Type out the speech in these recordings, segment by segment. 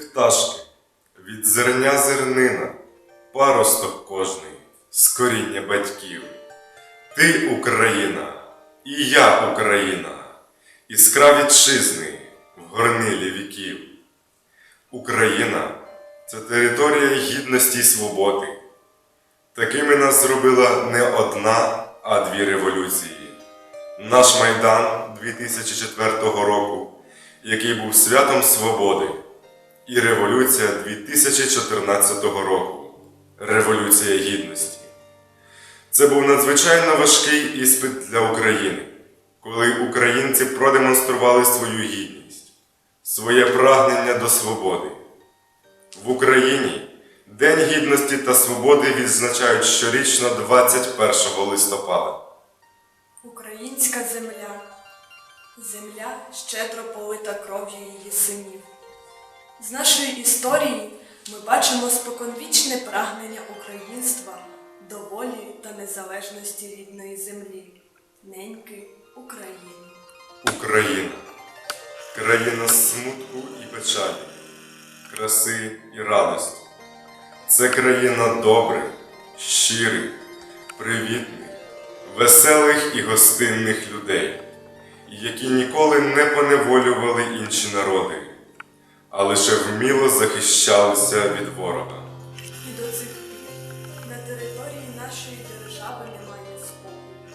пташки, від зерня зернина, паросток кожний, з коріння батьків. Ти Україна, і я Україна, іскра вітчизни в горнилі віків. Україна це територія гідності й свободи. Такими нас зробила не одна, а дві революції. Наш Майдан 2004 року, який був святом свободи, і революція 2014 року Революція Гідності. Це був надзвичайно важкий іспит для України, коли українці продемонстрували свою гідність, своє прагнення до свободи. В Україні День гідності та свободи відзначають щорічно 21 листопада. Українська земля, земля щедро полита кров'ю її синів. З нашої історії ми бачимо споконвічне прагнення українства до волі та незалежності рідної землі, неньки України. Україна країна смутку і печалі, краси і радості. Це країна добрих, щирих, привітних, веселих і гостинних людей, які ніколи не поневолювали інші народи, а лише вміло захищалися від ворога. І до цих пір на території нашої держави немає спокою.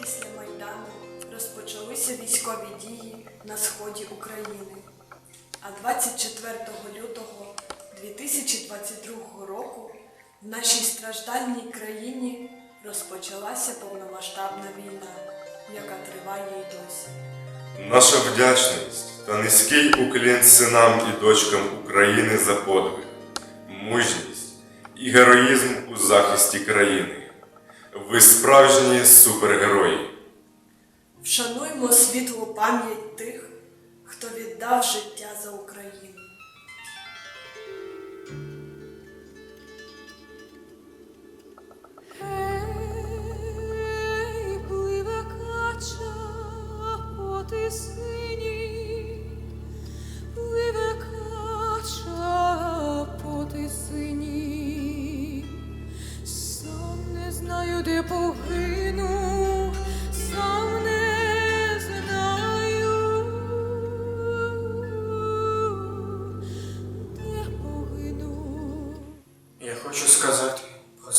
Після Майдану розпочалися військові дії на сході України. А 24 лютого 2022 року в нашій страждальній країні розпочалася повномасштабна війна, яка триває й досі. Наша вдячність та низький уклін синам і дочкам України за подвиг, мужність і героїзм у захисті країни. Ви справжні супергерої. Вшануймо світлу пам'ять тих, хто віддав життя за Україну.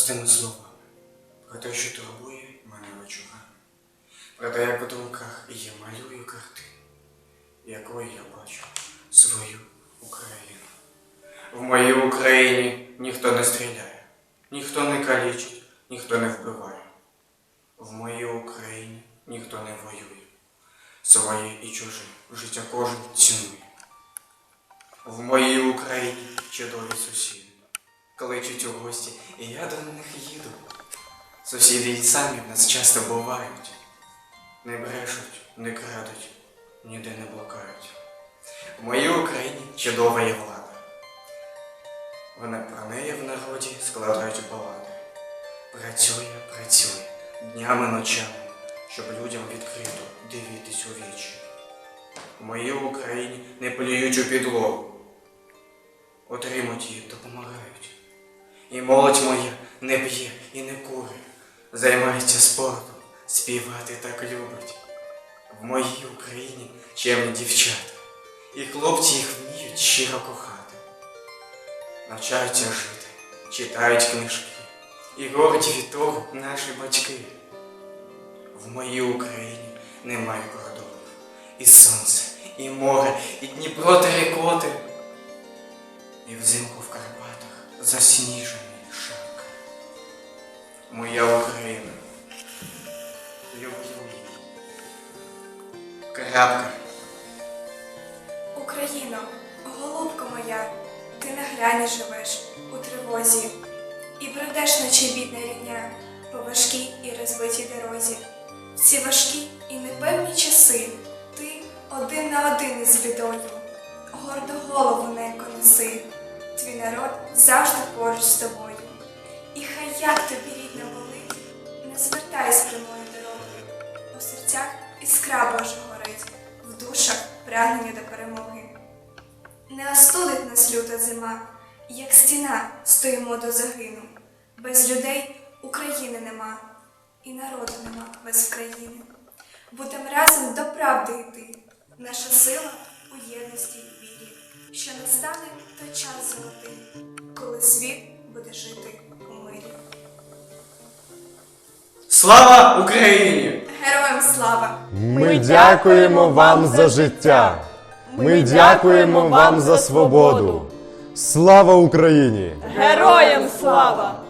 Простими словами про те, що турбує мене вечорами, про те, як у думках я малюю картину, якою я бачу свою Україну. В моїй Україні ніхто не стріляє, ніхто не калічить, ніхто не вбиває. В моїй Україні ніхто не воює. Своє і чуже життя кожен цінує. В моїй Україні чудові сусіди. Кличуть у гості, і я до них їду. Сусіди й самі в нас часто бувають. Не брешуть, не крадуть, ніде не блокають. В моїй Україні чудова є влада. Вона про неї в народі складають балади. Працює, працює днями ночами, щоб людям відкрито дивитись у вічі. В моїй Україні не плюють у підлогу. Отримуть її допомагають. І молодь моя не п'є і не курить, займається спортом, співати так любить. В моїй Україні чемні дівчата, і хлопці їх вміють щиро кохати. Навчаються жити, читають книжки, і горді від того наші батьки. В моїй Україні немає кордонів, і сонце, і море, і Дніпро та. І взимку в засніжений шапка. Моя Україна. Люблю. Крапка. Україно, голубко моя, ти на грані живеш у тривозі, і бредеш ночі бідна рідня по важкій і розбитій дорозі. В ці важкі і непевні часи ти один на один із бідою, гордо голову ненько неси, твій народ завжди поруч з тобою. І хай як тобі рідна болить, не звертай з прямою дорогою, у серцях іскра Божа горить, в душах прагнення до перемоги. Не остудить нас люта зима, як стіна стоїмо до загину. Без людей України нема, і народу нема без країни. Будем разом до правди йти. Наша сила у єдності й вірі, що настане той час золотий, коли світ буде жити у мирі. Слава Україні! Героям слава! Ми дякуємо вам за життя. Ми дякуємо вам за свободу. Слава Україні! Героям слава!